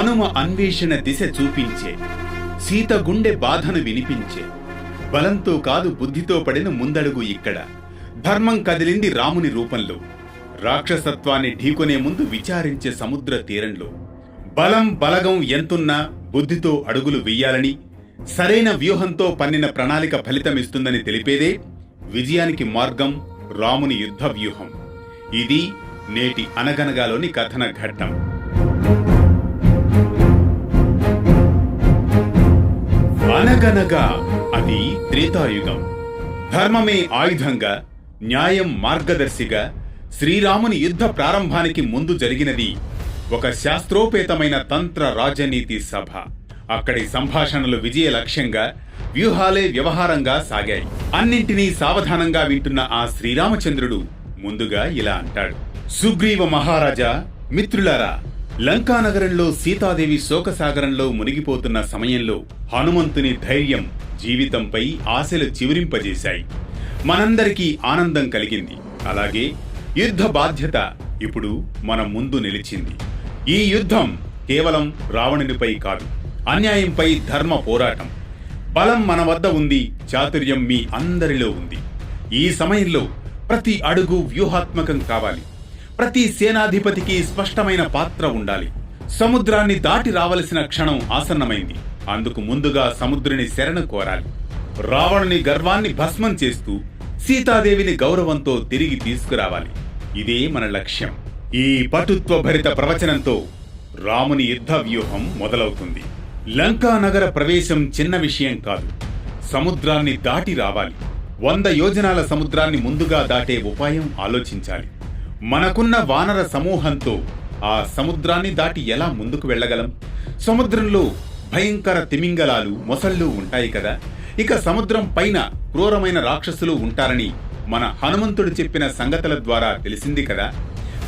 హనుమ అన్వేషణ దిశ చూపించే సీత గుండె బాధను వినిపించే. బలంతో కాదు బుద్ధితో పడిన ముందడుగు ఇక్కడ. ధర్మం కదిలింది రాముని రూపంలో. రాక్షసత్వాన్ని ఢీకొనే ముందు విచారించే సముద్ర తీరంలో. బలం బలగం ఎంతున్నా బుద్ధితో అడుగులు వెయ్యాలని సరైన వ్యూహంతో పన్నిన ప్రణాళిక ఫలితమిస్తుందని తెలిపేదే విజయానికి మార్గం రాముని యుద్ధ వ్యూహం ఇది నేటి అనగనగాలోని కథన ఘట్టం. అనగనగా అది త్రేతాయుగం. ధర్మమే ఆయుధంగా న్యాయం మార్గదర్శిగా శ్రీరాముని యుద్ధ ప్రారంభానికి ముందు జరిగినది ఒక శాస్త్రోపేతమైన తంత్ర రాజనీతి సభ. అక్కడి సంభాషణలు విజయ లక్ష్యంగా వ్యూహాలే వ్యవహారంగా సాగాయి. అన్నింటినీ సావధానంగా వింటున్న ఆ శ్రీరామచంద్రుడు ముందుగా ఇలా అంటాడు. సుగ్రీవ మహారాజా మిత్రులారా లంకానగరంలో సీతాదేవి శోకసాగరంలో మునిగిపోతున్న సమయంలో హనుమంతుని ధైర్యం జీవితంపై ఆశలు చివరింపజేశాయి. మనందరికీ ఆనందం కలిగింది. అలాగే యుద్ధ బాధ్యత ఇప్పుడు మన ముందు నిలిచింది. ఈ యుద్ధం కేవలం రావణునిపై కాదు అన్యాయంపై ధర్మ పోరాటం. బలం మన వద్ద ఉంది చాతుర్యం మీ అందరిలో ఉంది. ఈ సమయంలో ప్రతి అడుగు వ్యూహాత్మకం కావాలి. ప్రతి సేనాధిపతికి స్పష్టమైన పాత్ర ఉండాలి. సముద్రాన్ని దాటి రావలసిన క్షణం ఆసన్నమైంది. అందుకు ముందుగా సముద్రుని శరణ కోరాలి. రావణుని గర్వాన్ని భస్మం చేస్తూ సీతాదేవిని గౌరవంతో తిరిగి తీసుకురావాలి. ఇదే మన లక్ష్యం. ఈ పటుత్వ భరిత ప్రవచనంతో రాముని యుద్ధ వ్యూహం మొదలవుతుంది. లంకా నగర ప్రవేశం చిన్న విషయం కాదు. సముద్రాన్ని దాటి రావాలి. వంద యోజనాల సముద్రాన్ని ముందుగా దాటే ఉపాయం ఆలోచించాలి. మనకున్న వానర సమూహంతో ఆ సముద్రాన్ని దాటి ఎలా ముందుకు వెళ్ళగలం? సముద్రంలో భయంకర తిమింగలాలు మొసళ్ళు ఉంటాయి కదా. ఇక సముద్రం పైన క్రూరమైన రాక్షసులు ఉంటారని మన హనుమంతుడు చెప్పిన సంగతుల ద్వారా తెలిసింది కదా.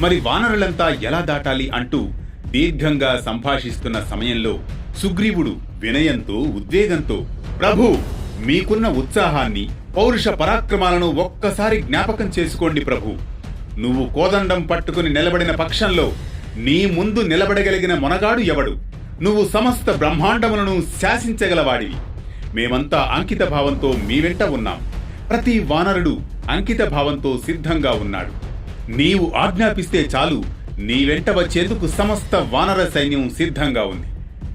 మరి వానరులంతా ఎలా దాటాలి అంటూ దీర్ఘంగా సంభాషిస్తున్న సమయంలో సుగ్రీవుడు వినయంతో ఉద్వేగంతో ప్రభు మీకున్న ఉత్సాహాన్ని పౌరుష పరాక్రమాలను ఒక్కసారి జ్ఞాపకం చేసుకోండి ప్రభు. నువ్వు కోదండం పట్టుకుని నిలబడిన పక్షంలో నీ ముందు నిలబడగలిగిన మొనగాడు ఎవడు? నువ్వు సమస్త బ్రహ్మాండములను శాసించగలవాడివి. మేమంతా అంకిత భావంతో మీ వెంట ఉన్నాం. ప్రతి వానరుడు అంకిత భావంతో సిద్ధంగా ఉన్నాడు. నీవు ఆజ్ఞాపిస్తే చాలు నీ వెంట వచ్చేందుకు సమస్త వానర సైన్యం సిద్ధంగా ఉంది.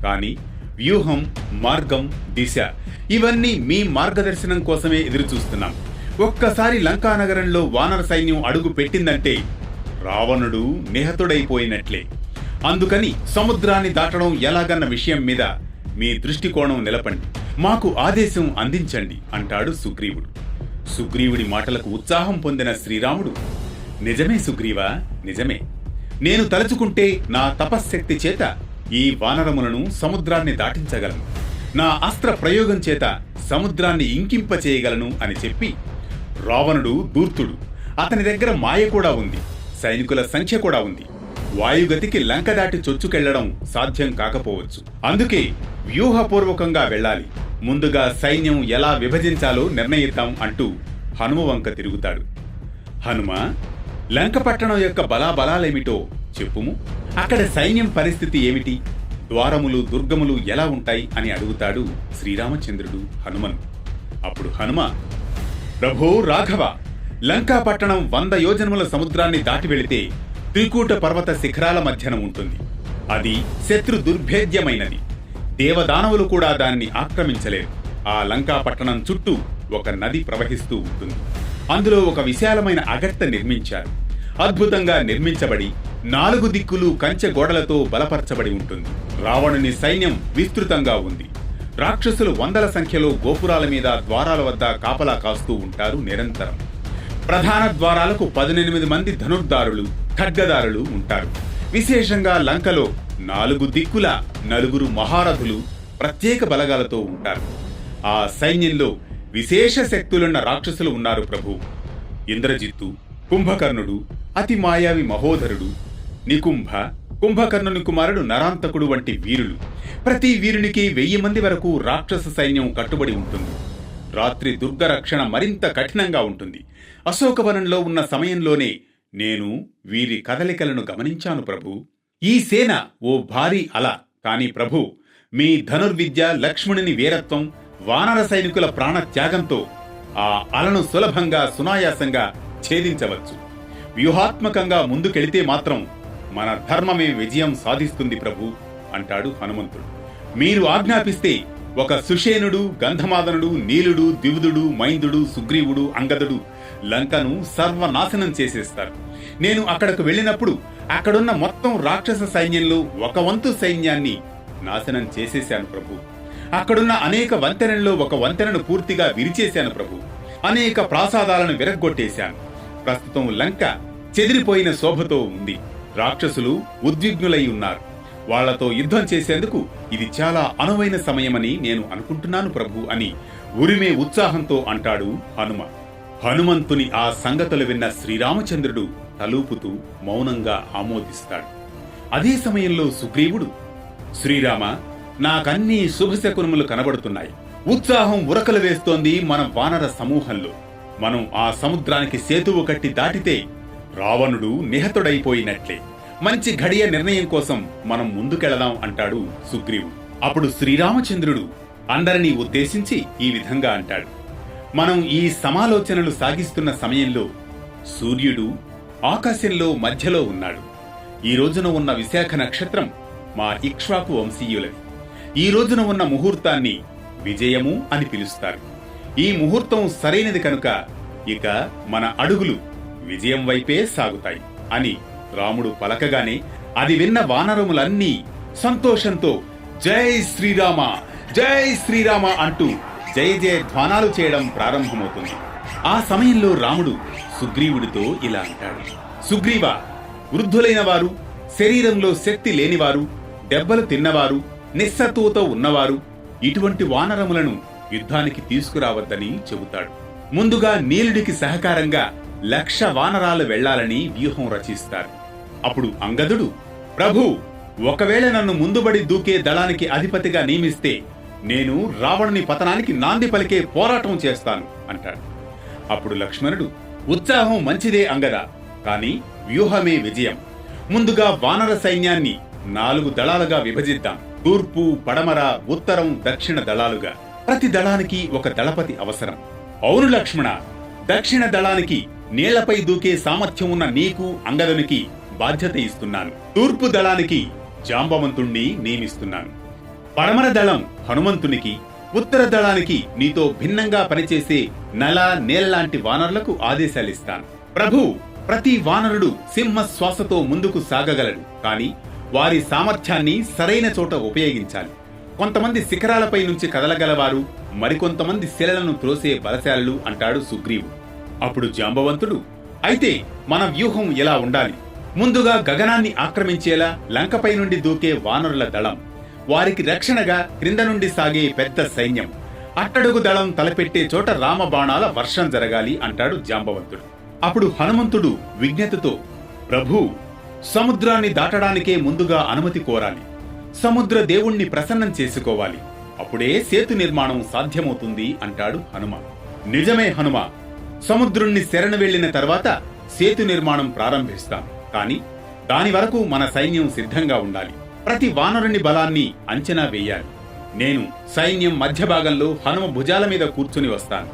కానీ వ్యూహం మార్గం దిశ ఇవన్నీ మీ మార్గదర్శనం కోసమే ఎదురుచూస్తున్నాం. ఒక్కసారి లంకానగరంలో వానర సైన్యం అడుగు పెట్టిందంటే రావణుడు నిహతుడైపోయినట్లే. అందుకని సముద్రాన్ని దాటడం ఎలాగన్న విషయం మీద మీ దృష్టికోణం నిలపండి. మాకు ఆదేశం అందించండి అంటాడు సుగ్రీవుడు. సుగ్రీవుడి మాటలకు ఉత్సాహం పొందిన శ్రీరాముడు నిజమే సుగ్రీవా నిజమే. నేను తలుచుకుంటే నా తపశ్శక్తి చేత ఈ వానరములను సముద్రాన్ని దాటించగలను. నా అస్త్ర ప్రయోగం చేత సముద్రాన్ని ఇంకింపచేయగలను అని చెప్పి రావణుడు దూర్తుడు. అతని దగ్గర మాయ కూడా ఉంది. సైనికుల సంఖ్య కూడా ఉంది. వాయుగతికి లంక దాటి చొచ్చుకెళ్ళడం సాధ్యం కాకపోవచ్చు. అందుకే వ్యూహపూర్వకంగా వెళ్ళాలి. ముందుగా సైన్యం ఎలా విభజించాలో నిర్ణయిద్దాం అంటూ హనుమవంక తిరుగుతాడు. హనుమ లంక పట్టణం యొక్క బలాబలాలేమిటో చెప్పుము. అక్కడ సైన్యం పరిస్థితి ఏమిటి? ద్వారములు దుర్గములు ఎలా ఉంటాయి అని అడుగుతాడు శ్రీరామచంద్రుడు హనుమను. అప్పుడు హనుమ ప్రభు రాఘవ లంకాపట్టణం వంద యోజనముల సముద్రాన్ని దాటి వెళితే త్రికూట పర్వత శిఖరాల మధ్యన ఉంటుంది. అది శత్రు దుర్భేద్యమైనది. దేవదానవులు కూడా దాన్ని ఆక్రమించలేరు. ఆ లంకాపట్టణం చుట్టూ ఒక నది ప్రవహిస్తూ ఉంటుంది. అందులో ఒక విశాలమైన అగట్ట నిర్మించారు. అద్భుతంగా నిర్మించబడి నాలుగు దిక్కులు కంచె గోడలతో బలపరచబడి ఉంటుంది. రావణుని సైన్యం విస్తృతంగా ఉంది. రాక్షసులు వందల సంఖ్యలో గోపురాల మీద ద్వారాల వద్ద కాపలా కాస్తూ ఉంటారు నిరంతరం. ప్రధాన ద్వారాలకు పదినెనిమిది మంది ధనుర్దారులు ఖడ్గదారులు ఉంటారు. విశేషంగా లంకలో నాలుగు దిక్కుల నలుగురు మహారథులు ప్రత్యేక బలగాలతో ఉంటారు. ఆ సైన్యంలో విశేష శక్తులున్న రాక్షసులు ఉన్నారు ప్రభు. ఇంద్రజిత్తు కుంభకర్ణుడు అతి మాయావి మహోధరుడు నికుంభ కుంభకర్ణుని కుమారుడు నరాంతకుడు వంటి వీరులు. ప్రతి వీరునికి వెయ్యి మంది వరకు రాక్షస సైన్యం కట్టుబడి ఉంటుంది. రాత్రి దుర్గరక్షణ మరింత కఠినంగా ఉంటుంది. అశోకవనంలో ఉన్న సమయంలోనే నేను వీరి కదలికలను గమనించాను ప్రభు. ఈ సేన ఓ భారీ అల. కాని ప్రభు మీ ధనుర్విద్య లక్ష్మణుని వీరత్వం వానర సైనికుల ప్రాణ త్యాగంతో ఆ అలను సులభంగా సునాయాసంగా ఛేదించవచ్చు. వ్యూహాత్మకంగా ముందుకెళితే మాత్రం మన ధర్మమే విజయం సాధిస్తుంది ప్రభు అంటాడు హనుమంతుడు. మీరు ఆజ్ఞాపిస్తే ఒక సుషేనుడు గంధమాదనుడు నీలుడు దివుదుడు మైందుడు సుగ్రీవుడు అంగదుడు లంకను సర్వనాశనం చేసేస్తారు. నేను అక్కడకు వెళ్ళినప్పుడు అక్కడున్న మొత్తం రాక్షస సైన్యంలో ఒక వంతు సైన్యాన్ని నాశనం చేసేశాను ప్రభు. అక్కడున్న అనేక వంతెనల్లో ఒక వంతెనను పూర్తిగా విరిచేశాను ప్రభు. అనేక ప్రాసాదాలను విరగ్గొట్టేశాను. ప్రస్తుతం లంక చెదిరిపోయిన శోభతో ఉంది. రాక్షసులు ఉద్విగ్నులై ఉన్నారు. వాళ్ళతో యుద్ధం చేసేందుకు ఇది చాలా అనువైన సమయమని నేను అనుకుంటున్నాను ప్రభు అని ఉరిమే ఉత్సాహంతో అంటాడు హనుమ. హనుమంతుని ఆ సంగతులు విన్న శ్రీరామచంద్రుడు తలూపుతూ మౌనంగా ఆమోదిస్తాడు. అదే సమయంలో సుగ్రీవుడు శ్రీరామ నాకన్నీ శుభశకునములు కనబడుతున్నాయి. ఉత్సాహం ఉరకలు వేస్తోంది మన వానర సమూహంలో. మనం ఆ సముద్రానికి సేతువు కట్టి దాటితే రావణుడు నిహతుడైపోయినట్లే. మంచి ఘడియ నిర్ణయం కోసం మనం ముందుకెళదాం అంటాడు సుగ్రీవుడు. అప్పుడు శ్రీరామచంద్రుడు అందరినీ ఉద్దేశించి ఈ విధంగా అంటాడు. మనం ఈ సమాలోచనలు సాగిస్తున్న సమయంలో సూర్యుడు ఆకాశంలో మధ్యలో ఉన్నాడు. ఈ రోజున ఉన్న విశాఖ నక్షత్రం మా ఇక్ష్వాకు వంశీయులది. ఈ రోజున ఉన్న ముహూర్తాన్ని విజయము అని పిలుస్తారు. ఈ ముహూర్తం సరైనది కనుక ఇక మన అడుగులు విజయం వైపే సాగుతాయి అని రాముడు పలకగానే అది విన్న వానరములన్నీ సంతోషంతో జై శ్రీరామ జై శ్రీరామ అంటూ జయ జయ ధ్వానాలు చేయడం ప్రారంభమవుతుంది. ఆ సమయంలో రాముడు సుగ్రీవుడితో ఇలా అంటాడు. సుగ్రీవ వృద్ధులైన వారు శరీరంలో శక్తి లేనివారు దెబ్బలు తిన్నవారు నిస్సత్తువతో ఉన్నవారు ఇటువంటి వానరములను యుద్ధానికి తీసుకురావద్దని చెబుతాడు. ముందుగా నీలుడికి సహకారంగా లక్ష వానరాలు వెళ్ళాలని వ్యూహం రచిస్తారు. అప్పుడు అంగదుడు ప్రభు ఒకవేళ నన్ను ముందుబడి దూకే దళానికి అధిపతిగా నియమిస్తే నేను రావణుని పతనానికి నాంది పలికే పోరాటం చేస్తాను అంటాడు. అప్పుడు లక్ష్మణుడు ఉత్సాహం మంచిదే అంగద కాని వ్యూహమే విజయం. ముందుగా వానర సైన్యాన్ని నాలుగు దళాలుగా విభజిద్దాం. తూర్పు పడమర ఉత్తరం దక్షిణ దళాలుగా. ప్రతి దళానికి ఒక దళపతి అవసరం. అవును లక్ష్మణ దక్షిణ దళానికి నీళ్ళపై దూకే సామర్థ్యం ఉన్న నీకు అంగదునికి బాధ్యత ఇస్తున్నాను. తూర్పు దళానికి జాంబవంతుణ్ణి నియమిస్తున్నాను. పడమర దళం హనుమంతునికి ఉత్తర దళానికి నీతో భిన్నంగా పనిచేసే నల నేలలాంటి వానరులకు ఆదేశాలిస్తాను. ప్రభు ప్రతి వానరుడు సింహ శ్వాసతో ముందుకు సాగగలడు. కాని వారి సామర్థ్యాన్ని సరైన చోట ఉపయోగించాలి. కొంతమంది శిఖరాలపై నుంచి కదలగలవారు మరికొంతమంది శిలలను త్రోసే బలశాలలు అంటాడు సుగ్రీవుడు. అప్పుడు జాంబవంతుడు అయితే మన వ్యూహం ఎలా ఉండాలి? ముందుగా గగనాన్ని ఆక్రమించేలా లంకపై నుండి దూకే వానరుల దళం వారికి రక్షణగా క్రింద నుండి సాగే పెద్ద సైన్యం. అట్టడుగు దళం తలపెట్టే చోట రామబాణాల వర్షం జరగాలి అంటాడు జాంబవంతుడు. అప్పుడు హనుమంతుడు విజ్ఞతతో ప్రభు సముద్రాన్ని దాటడానికే ముందుగా అనుమతి కోరాలి. సముద్ర దేవుణ్ణి ప్రసన్నం చేసుకోవాలి. అప్పుడే సేతు నిర్మాణం సాధ్యమవుతుంది అంటాడు హనుమ. నిజమే హనుమ సముద్రుణ్ణి శరణ వెళ్ళిన తర్వాత సేతు నిర్మాణం ప్రారంభిస్తాం. కాని దాని వరకు మన సైన్యం సిద్ధంగా ఉండాలి. ప్రతి వానరుని బలాన్ని అంచనా వేయాలి. నేను సైన్యం మధ్య భాగంలో హనుమ భుజాల మీద కూర్చుని వస్తాను.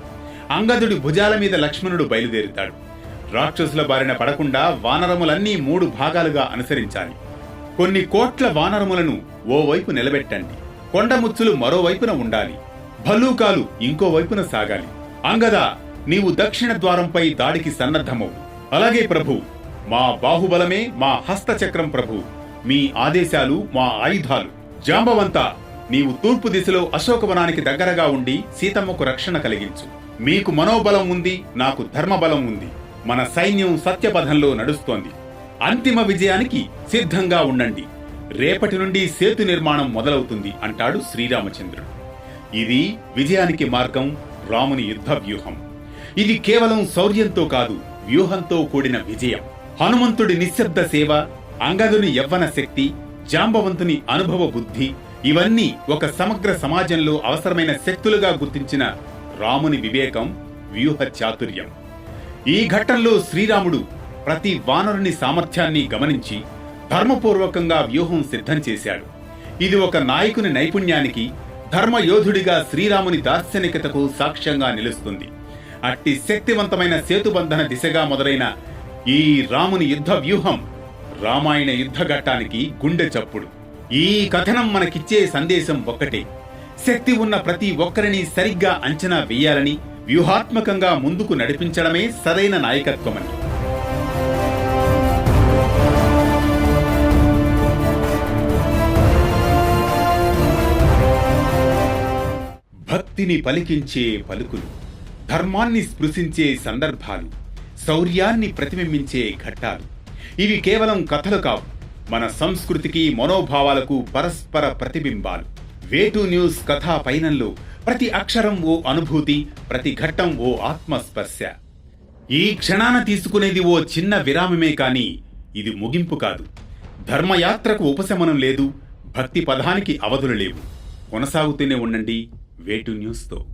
అంగదుడి భుజాల మీద లక్ష్మణుడు బయలుదేరుతాడు. రాక్షసుల బారిన పడకుండా వానరములన్నీ మూడు భాగాలుగా అనుసరించాలి. కొన్ని కోట్ల వానరములను ఓవైపు నిలబెట్టండి. కొండముచ్చులు మరోవైపున ఉండాలి. భల్లూకాలు ఇంకో వైపున సాగాలి. అంగద నీవు దక్షిణ ద్వారంపై దాడికి సన్నద్ధమవు అలాగే ప్రభు మా బాహుబలమే మా హస్తచక్రం ప్రభు. మీ ఆదేశాలు మా ఆయుధాలు. జాంబవంత నీవు తూర్పు దిశలో అశోకవనానికి దగ్గరగా ఉండి సీతమ్మకు రక్షణ కలిగించు. మీకు మనోబలం ఉంది నాకు ధర్మబలం ఉంది. మన సైన్యం సత్యపథంలో నడుస్తోంది. అంతిమ విజయానికి సిద్ధంగా ఉండండి. రేపటి నుండి సేతు నిర్మాణం మొదలవుతుంది అంటాడు శ్రీరామచంద్రుడు. ఇది విజయానికి మార్గం రాముని యుద్ధ వ్యూహం ఇది కేవలం శౌర్యంతో కాదు వ్యూహంతో కూడిన విజయం. హనుమంతుడి నిశ్శబ్ద సేవ అంగదుని యవ్వన శక్తి జాంబవంతుని అనుభవ బుద్ధి ఇవన్నీ ఒక సమగ్ర సమాజంలో అవసరమైన శక్తులుగా గుర్తించిన రాముని వివేకం వ్యూహ చాతుర్యం. ఈ ఘట్టంలో శ్రీరాముడు ప్రతి వానరుని సామర్థ్యాన్ని గమనించి ధర్మపూర్వకంగా వ్యూహం సిద్ధం చేశాడు. ఇది ఒక నాయకుని నైపుణ్యానికి ధర్మయోధుడిగా శ్రీరాముని దార్శనికతకు సాక్ష్యంగా నిలుస్తుంది. అట్టి శక్తివంతమైన సేతుబంధన దిశగా మొదలైన ఈ రాముని యుద్ధ వ్యూహం రామాయణ యుద్ధ ఘట్టానికి గుండె చప్పుడు. ఈ కథనం మనకిచ్చే సందేశం ఒక్కటే. శక్తి ఉన్న ప్రతి ఒక్కరిని సరిగ్గా అంచనా వేయాలని వ్యూహాత్మకంగా ముందుకు నడిపించడమే సరైన నాయకత్వమని. భక్తిని పలికించే పలుకులు. ధర్మాన్ని స్పృశించే సందర్భాలు శౌర్యాన్ని ప్రతిబింబించే ఘట్టాలు. ఇవి కేవలం కథలు కావు. మన సంస్కృతికి మనోభావాలకు పరస్పర ప్రతిబింబాలు. వేటు న్యూస్ కథా పయనంలో ప్రతి అక్షరం ఓ అనుభూతి ప్రతి ఘట్టం ఓ ఆత్మస్పర్శ. ఈ క్షణాన తీసుకునేది ఓ చిన్న విరామమే కానీ ఇది ముగింపు కాదు. ధర్మయాత్రకు ఉపశమనం లేదు భక్తి పదానికి అవధులు లేవు. కొనసాగుతూనే ఉండండి వేటు న్యూస్తో.